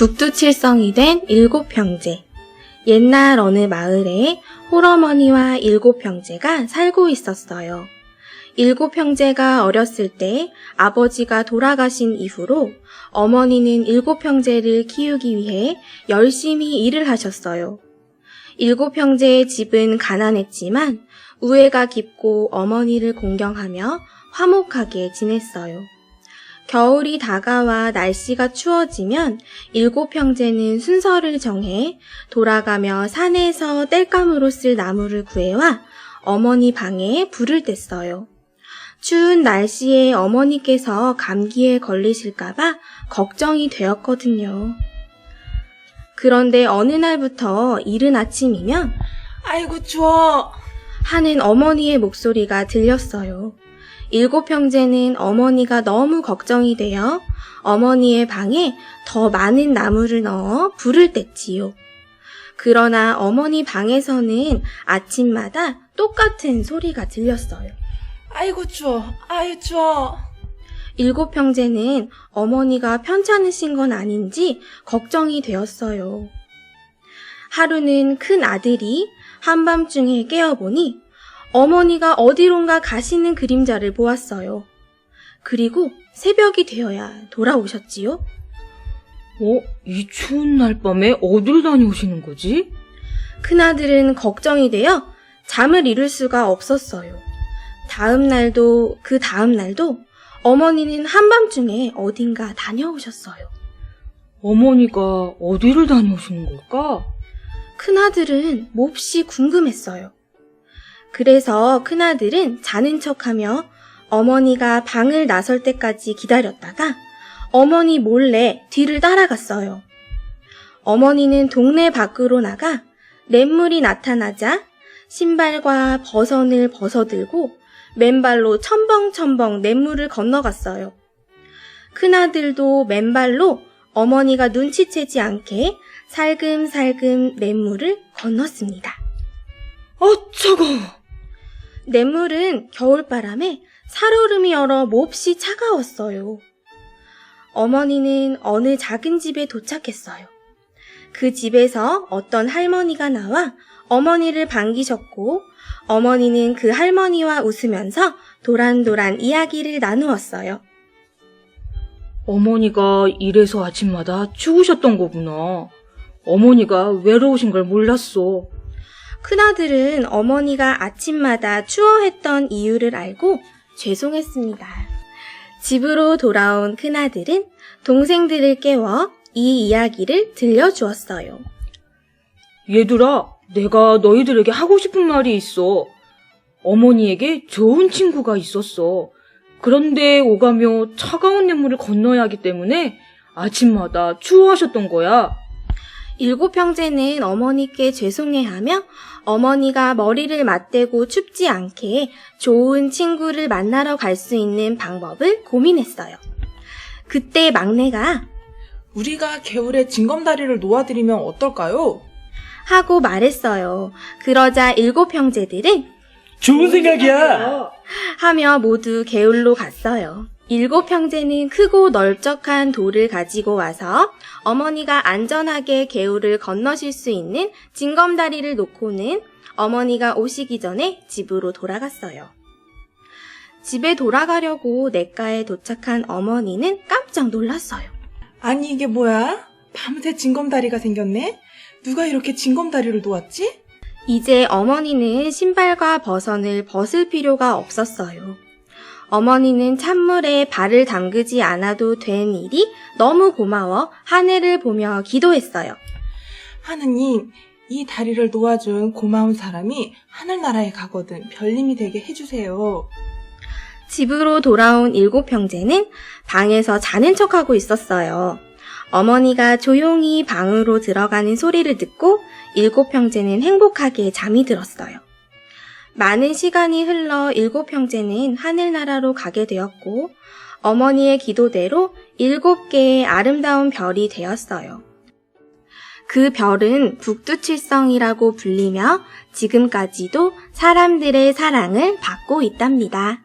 북두칠성이 된 일곱 형제. 옛날 어느 마을에 홀어머니와 일곱 형제가 살고 있었어요. 일곱 형제가 어렸을 때 아버지가 돌아가신 이후로 어머니는 일곱 형제를 키우기 위해 열심히 일을 하셨어요. 일곱 형제의 집은 가난했지만 우애가 깊고 어머니를 공경하며 화목하게 지냈어요. 겨울이 다가와 날씨가 추워지면 일곱 형제는 순서를 정해 돌아가며 산에서 땔감으로 쓸 나무를 구해와 어머니 방에 불을 뗐어요. 추운 날씨에 어머니께서 감기에 걸리실까봐 걱정이 되었거든요. 그런데 어느 날부터 이른 아침이면 아이고 추워. 하는 어머니의 목소리가 들렸어요. 일곱 형제는 어머니가 너무 걱정이 되어 어머니의 방에 더 많은 나무를 넣어 불을 뗐지요. 그러나 어머니 방에서는 아침마다 똑같은 소리가 들렸어요. 아이고 추워. 아유 추워. 일곱 형제는 어머니가 편찮으신 건 아닌지 걱정이 되었어요. 하루는 큰 아들이 한밤중에 깨어보니 어머니가 어디론가 가시는 그림자를 보았어요. 그리고 새벽이 되어야 돌아오셨지요. 어? 이 추운 날 밤에 어딜 다녀오시는 거지? 큰아들은 걱정이 되어 잠을 이룰 수가 없었어요. 다음 날도 그 다음 날도 어머니는 한밤중에 어딘가 다녀오셨어요. 어머니가 어디를 다녀오시는 걸까? 큰아들은 몹시 궁금했어요. 그래서 큰아들은 자는 척하며 어머니가 방을 나설 때까지 기다렸다가 어머니 몰래 뒤를 따라갔어요. 어머니는 동네 밖으로 나가 냇물이 나타나자 신발과 버선을 벗어들고 맨발로 첨벙첨벙 냇물을 건너갔어요. 큰아들도 맨발로 어머니가 눈치채지 않게 살금살금 냇물을 건넜습니다. 아, 차가워. 냇물은 겨울바람에 살얼음이 얼어 몹시 차가웠어요. 어머니는 어느 작은 집에 도착했어요. 그 집에서 어떤 할머니가 나와 어머니를 반기셨고 어머니는 그 할머니와 웃으면서 도란도란 이야기를 나누었어요. 어머니가 이래서 아침마다 추우셨던 거구나. 어머니가 외로우신 걸 몰랐어. 큰아들은 어머니가 아침마다 추워했던 이유를 알고 죄송했습니다. 집으로 돌아온 큰아들은 동생들을 깨워 이 이야기를 들려주었어요. 얘들아, 내가 너희들에게 하고 싶은 말이 있어. 어머니에게 좋은 친구가 있었어. 그런데 오가며 차가운 냇물을 건너야 하기 때문에 아침마다 추워하셨던 거야. 일곱 형제는 어머니께 죄송해하며 어머니가 머리를 맞대고 춥지 않게 좋은 친구를 만나러 갈 수 있는 방법을 고민했어요. 그때 막내가 우리가 개울에 징검다리를 놓아드리면 어떨까요? 하고 말했어요. 그러자 일곱 형제들은 좋은 생각이야. 하며 모두 개울로 갔어요. 일곱 형제는 크고 넓적한 돌을 가지고 와서 어머니가 안전하게 개울을 건너실 수 있는 징검다리를 놓고는 어머니가 오시기 전에 집으로 돌아갔어요. 집에 돌아가려고 냇가에 도착한 어머니는 깜짝 놀랐어요. 아니 이게 뭐야? 밤새 징검다리가 생겼네? 누가 이렇게 징검다리를 놓았지? 이제 어머니는 신발과 버선을 벗을 필요가 없었어요. 어머니는 찬물에 발을 담그지 않아도 된 일이 너무 고마워 하늘을 보며 기도했어요. 하느님, 이 다리를 놓아준 고마운 사람이 하늘나라에 가거든 별님이 되게 해주세요. 집으로 돌아온 일곱 형제는 방에서 자는 척하고 있었어요. 어머니가 조용히 방으로 들어가는 소리를 듣고 일곱 형제는 행복하게 잠이 들었어요. 많은 시간이 흘러 일곱 형제는 하늘나라로 가게 되었고 어머니의 기도대로 일곱 개의 아름다운 별이 되었어요. 그 별은 북두칠성이라고 불리며 지금까지도 사람들의 사랑을 받고 있답니다.